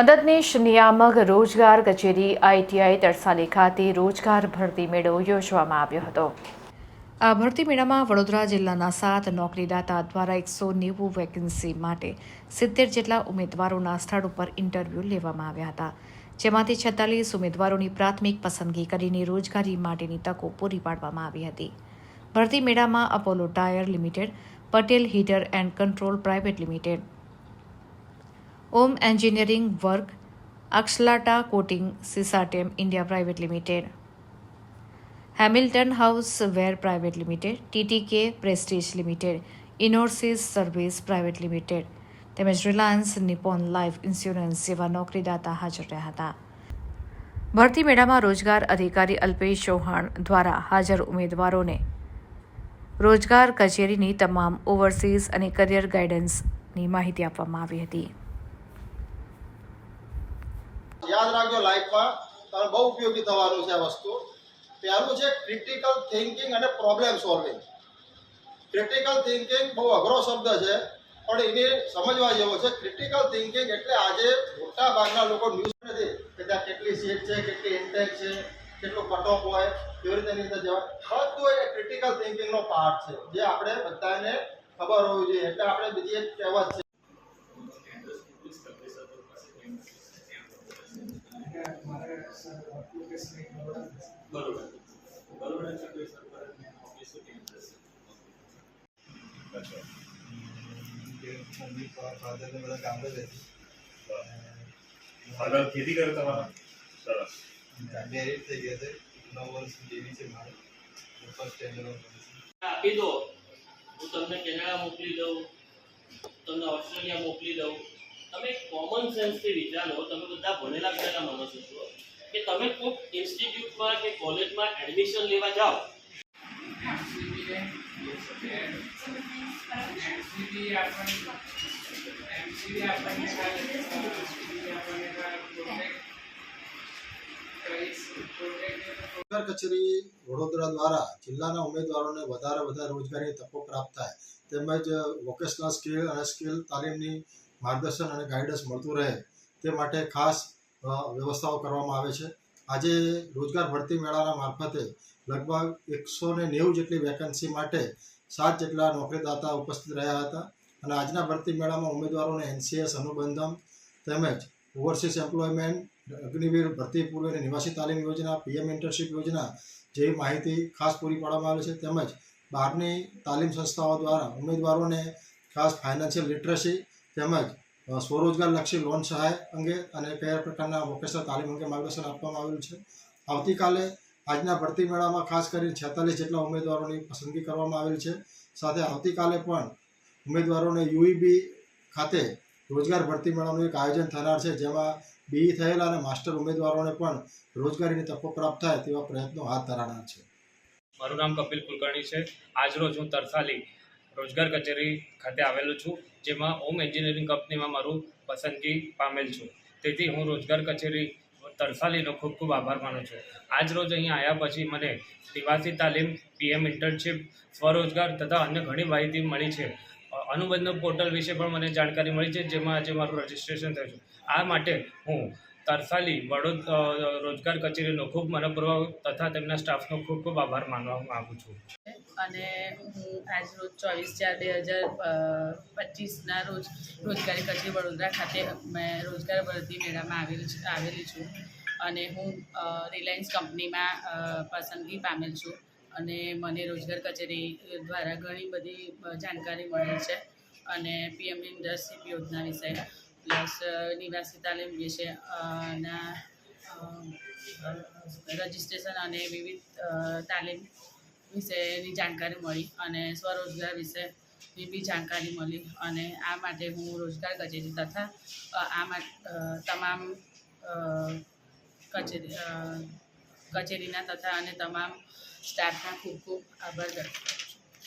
મદદનીશ નિયામક રોજગાર કચેરી આઈટીઆઈ તરસાલી ખાતે રોજગાર ભરતી મેળો યોજવામાં આવ્યો હતો. આ ભરતી મેળામાં વડોદરા જિલ્લાના સાત નોકરીદાતા દ્વારા એકસો નેવું વેકેન્સી માટે સિત્તેર જેટલા ઉમેદવારોના સ્થળ ઉપર ઇન્ટરવ્યૂ લેવામાં આવ્યા હતા. જેમાંથી છેતાલીસ ઉમેદવારોની પ્રાથમિક પસંદગી કરીને રોજગારી માટેની તકો પૂરી પાડવામાં આવી હતી. ભરતી મેળામાં Apollo tyre limited, Patel heater and control private limited Om engineering work અક્ષલાટા coating system India private limited. Hamilton houseware private limited, TTK Prestige limited, ઇનોર્સિસ service private limited, તેમજ રિલાયન્સ નિપોન લાઈફ ઇન્સ્યોરન્સ જેવા નોકરીદાતા હાજર રહ્યા હતા. ભરતી મેળામાં રોજગાર અધિકારી અલ્પેશ ચૌહાણ દ્વારા હાજર ઉમેદવારોને રોજગાર કચેરીની તમામ ઓવરસીઝ અને કરિયર ગાઈડન્સની માહિતી આપવામાં આવી હતી. યાદ રાખજો લાઈફમાં તમારે બહુ ઉપયોગી થવાનું છે આ વસ્તુ. પહેલું છે ક્રિટિકલ થિંકિંગ અને પ્રોબ્લેમ સોલ્વિંગ ક્રિટિકલ થિંકિંગ બહુ અઘરો શબ્દ છે, પણ એને સમજવા જેવો છે. ક્રિટિકલ થિંકિંગ એટલે આજે મોટા ભાગના લોકો ન્યૂઝ નથી. કે ત્યાં કેટલી સીટ છે, કેટલી ઇન્ટેક છે, કેટલો કટ ઓફ હોય, કેવી રીતે અંદર જવાય. બધું એ ક્રિટિકલ થિંકિંગનો પાર્ટ છે. જે આપણે બધાને ખબર હોવી જોઈએ. એટલે આપણે બીજી એક કહેવત છે મમ્મી ફાધર ને બધા ગામડે જ હતી ફાધર ખેતી કરે તમારા? સરસ. મેરિડ થઈ ગયા છે મારે આપી દો. હું તમને કેનેડા મોકલી દઉં. તમને ઓસ્ટ્રેલિયા મોકલી દઉં. તમે કોમન સેન્સથી વિચારો. તમે બધા ભણેલા બધા માણસો છો. તમે કોઈક ઇન્સ્ટિટ્યૂટમાં કે કોલેજમાં એડમિશન લેવા જાઓ? કચેરી વડોદરા દ્વારા જિલ્લાના ઉમેદવારોને વધારે વધારે રોજગારીની તકો પ્રાપ્ત થાય, તેમજ વોકેશનલ સ્કિલ અને સ્કિલ તાલીમની માર્ગદર્શન અને ગાઈડન્સ મળતું રહે, તે માટે ખાસ વ્યવસ્થાઓ કરવામાં આવે છે. આજે રોજગાર ભરતી મેળાના મારફતે લગભગ એકસો ને નેવું જેટલી વેકેન્સી માટે સાત જેટલા નોકરીદાતા ઉપસ્થિત રહ્યા હતા અને આજના ભરતી મેળામાં ઉમેદવારોને એનસીએસ, અનુબંધમ તેમજ ઓવરસીઝ એમ્પ્લોયમેન્ટ, અગ્નિવીર ભરતી પૂર્વ અને નિવાસી તાલીમ યોજના, પીએમ ઇન્ટર્નશીપ યોજના જેવી માહિતી ખાસ પૂરી પાડવામાં આવે છે. તેમજ બહારની તાલીમ સંસ્થાઓ દ્વારા ઉમેદવારોને ખાસ ફાઇનાન્શિયલ લિટરસી તેમજ સ્વરોજગારલક્ષી લોન સહાય અંગે અને કયા પ્રકારના વોકેશનલ તાલીમ અંગે માર્ગદર્શન આપવામાં આવેલું છે. આવતીકાલે આજના ભરતી મેળામાં ખાસ કરીને છેતાલીસ જેટલા ઉમેદવારોની પસંદગી કરવામાં આવેલ છે. સાથે આવતીકાલે પણ ઉમેદવારોને યુઈબી ખાતે રોજગાર ભરતી મેળાનું એક આયોજન થનાર છે, જેમાં બીઈ થયેલા અને માસ્ટર ઉમેદવારોને પણ રોજગારીની તકો પ્રાપ્ત થાય તેવા પ્રયત્નો હાથ ધરાનાર છે. મારું નામ કપિલ કુલકર્ણી છે. આજરોજ હું તરસાલી રોજગાર કચેરી ખાતે આવેલો છું. જેમાં ઓમ એન્જિનિયરિંગ કંપનીમાં મારું પસંદગી પામેલ છું. તેથી હું રોજગાર કચેરી તરસાલીનો ખૂબ ખૂબ આભાર માનું છું. આજ રોજ અહીંયા આવ્યા પછી મને નિવાસી તાલીમ પીએમ ઇન્ટર્નશીપ સ્વરોજગાર તથા અન્ય ઘણી માહિતી મળી છે. અનુબંધ પોર્ટલ વિશે પણ મને જાણકારી મળી છે, જેમાં આજે મારું રજિસ્ટ્રેશન થયું છે. આ માટે હું તરસાલી વડોદ રોજગાર કચેરીનો ખૂબ મનપૂર્વક તથા તેમના સ્ટાફનો ખૂબ ખૂબ આભાર માનવા માગું છું. અને હું આજ રોજ ચોવીસ ચાર બે હજાર પચીસના રોજ રોજગારી કચેરી વડોદરા ખાતે મેં રોજગાર ભરતી મેળામાં આવેલ આવેલી છું. અને હું રિલાયન્સ કંપનીમાં પસંદગી પામેલ છું. અને મને રોજગાર કચેરી દ્વારા ઘણી બધી જાણકારી મળેલ છે. અને પીએમ ઇન્ડસ્ટ્રીપ યોજના વિશે, પ્લસ નિવાસી તાલીમ વિશે ના રજિસ્ટ્રેશન અને વિવિધ તાલીમ વિશેની જાણકારી મળી અને સ્વરોજગાર વિશેની બી જાણકારી મળી અને આ માટે હું રોજગાર કચેરી તથા આ તમામ કચેરી કચેરીના તથા અને તમામ સ્ટાફના ખૂબ ખૂબ આભાર વ્યક્ત.